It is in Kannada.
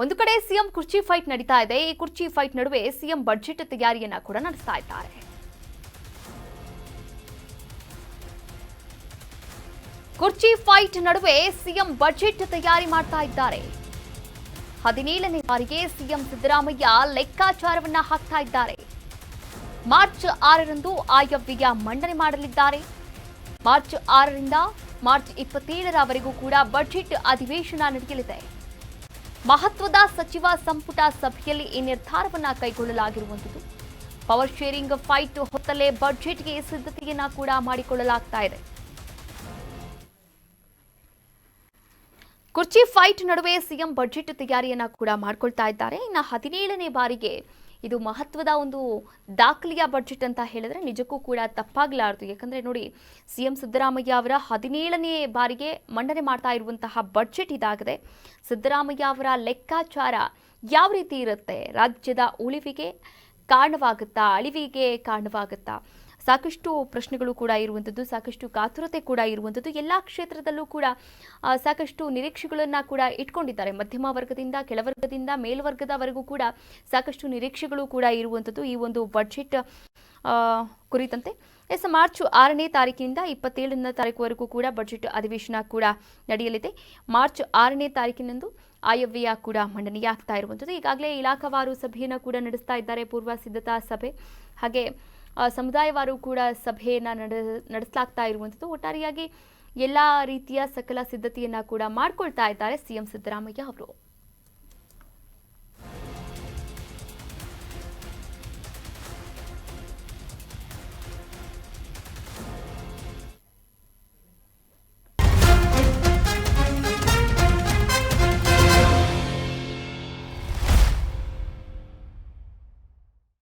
ಒಂದು ಕಡೆ ಸಿಎಂ ಕುರ್ಚಿ ಫೈಟ್ ನಡೀತಾ ಇದೆ. ಈ ಕುರ್ಚಿ ಫೈಟ್ ನಡುವೆ ಸಿಎಂ ಬಡ್ಜೆಟ್ ತಯಾರಿಯನ್ನ ಕೂಡ ನಡೆಸ್ತಾ ಇದ್ದಾರೆ. ಕುರ್ಚಿ ಫೈಟ್ ನಡುವೆ ಸಿಎಂ ಬಜೆಟ್ ತಯಾರಿ ಮಾಡ್ತಾ ಇದ್ದಾರೆ. ಹದಿನೇಳನೇ ಬಾರಿಗೆ ಸಿಎಂ ಸಿದ್ದರಾಮಯ್ಯ ಲೆಕ್ಕಾಚಾರವನ್ನ ಹಾಕ್ತಾ ಇದ್ದಾರೆ. ಮಾರ್ಚ್ ಆರರಂದು ಆಯವ್ಯಯ ಮಂಡನೆ ಮಾಡಲಿದ್ದಾರೆ. ಮಾರ್ಚ್ ಆರರಿಂದ ಮಾರ್ಚ್ ಇಪ್ಪತ್ತೇಳರವರೆಗೂ ಕೂಡ ಬಜೆಟ್ ಅಧಿವೇಶನ ನಡೆಯಲಿದೆ. ಮಹತ್ವದ ಸಚಿವ ಸಂಪುಟ ಸಭೆಯಲ್ಲಿ ಈ ನಿರ್ಧಾರವನ್ನು ಕೈಗೊಳ್ಳಲಾಗಿರುವಂಥದ್ದು. ಪವರ್ ಶೇರಿಂಗ್ ಫೈಟ್ ಹೊತ್ತಲೇ ಬಜೆಟ್ಗೆ ಸಿದ್ಧತೆಯನ್ನ ಕೂಡ ಮಾಡಿಕೊಳ್ಳಲಾಗ್ತಾ ಇದೆ. ಕುರ್ಚಿ ಫೈಟ್ ನಡುವೆ ಸಿಎಂ ಬಜೆಟ್ ತಯಾರಿಯನ್ನ ಕೂಡ ಮಾಡ್ಕೊಳ್ತಾ ಇದ್ದಾರೆ. ಇನ್ನು ಹದಿನೇಳನೇ ಬಾರಿಗೆ ಇದು ಮಹತ್ವದ ಒಂದು ದಾಖಲೆಯ ಬಜೆಟ್ ಅಂತ ಹೇಳಿದ್ರೆ ನಿಜಕ್ಕೂ ಕೂಡ ತಪ್ಪಾಗಲಾರದು. ಯಾಕಂದ್ರೆ ನೋಡಿ, ಸಿಎಂ ಸಿದ್ದರಾಮಯ್ಯ ಅವರ ಹದಿನೇಳನೇ ಬಾರಿಗೆ ಮಂಡನೆ ಮಾಡ್ತಾ ಇರುವಂತಹ ಬಜೆಟ್ ಇದಾಗಿದೆ. ಸಿದ್ದರಾಮಯ್ಯ ಅವರ ಲೆಕ್ಕಾಚಾರ ಯಾವ ರೀತಿ ಇರುತ್ತೆ? ರಾಜ್ಯದ ಉಳಿವಿಗೆ ಕಾರಣವಾಗುತ್ತಾ, ಅಳಿವಿಗೆ ಕಾರಣವಾಗುತ್ತಾ? ಸಾಕಷ್ಟು ಪ್ರಶ್ನೆಗಳು ಕೂಡ ಇರುವಂಥದ್ದು, ಸಾಕಷ್ಟು ಕಾತುರತೆ ಕೂಡ ಇರುವಂಥದ್ದು, ಎಲ್ಲ ಕ್ಷೇತ್ರದಲ್ಲೂ ಕೂಡ ಸಾಕಷ್ಟು ನಿರೀಕ್ಷೆಗಳನ್ನು ಕೂಡ ಇಟ್ಕೊಂಡಿದ್ದಾರೆ. ಮಧ್ಯಮ ವರ್ಗದಿಂದ, ಕೆಳವರ್ಗದಿಂದ, ಮೇಲ್ವರ್ಗದವರೆಗೂ ಕೂಡ ಸಾಕಷ್ಟು ನಿರೀಕ್ಷೆಗಳು ಕೂಡ ಇರುವಂಥದ್ದು ಈ ಒಂದು ಬಡ್ಜೆಟ್ ಕುರಿತಂತೆ. ಎಸ್, ಮಾರ್ಚ್ ಆರನೇ ತಾರೀಕಿನಿಂದ ಇಪ್ಪತ್ತೇಳನೇ ತಾರೀಕುವರೆಗೂ ಕೂಡ ಬಜೆಟ್ ಅಧಿವೇಶನ ಕೂಡ ನಡೆಯಲಿದೆ. ಮಾರ್ಚ್ ಆರನೇ ತಾರೀಕಿನಂದು ಆಯವ್ಯಯ ಕೂಡ ಮಂಡನೆಯಾಗ್ತಾ ಇರುವಂಥದ್ದು. ಈಗಾಗಲೇ ಇಲಾಖಾವಾರು ಸಭೆಯನ್ನು ಕೂಡ ನಡೆಸ್ತಾ ಇದ್ದಾರೆ ಪೂರ್ವ ಸಿದ್ಧತಾ ಸಭೆ. ಹಾಗೆ ಸಮುದಾಯವಾರು ಕೂಡ ಸಭೆಯನ್ನು ನಡೆ, ನಡೆಸಲಾಗ್ತಾ ಇರುವಂಥದ್ದು. ಒಟ್ಟಾರೆಯಾಗಿ ಎಲ್ಲ ರೀತಿಯ ಸಕಲ ಸಿದ್ಧತೆಯನ್ನ ಕೂಡ ಮಾಡ್ಕೊಳ್ತಾ ಇದ್ದಾರೆ ಸಿಎಂ ಸಿದ್ದರಾಮಯ್ಯ ಅವರು.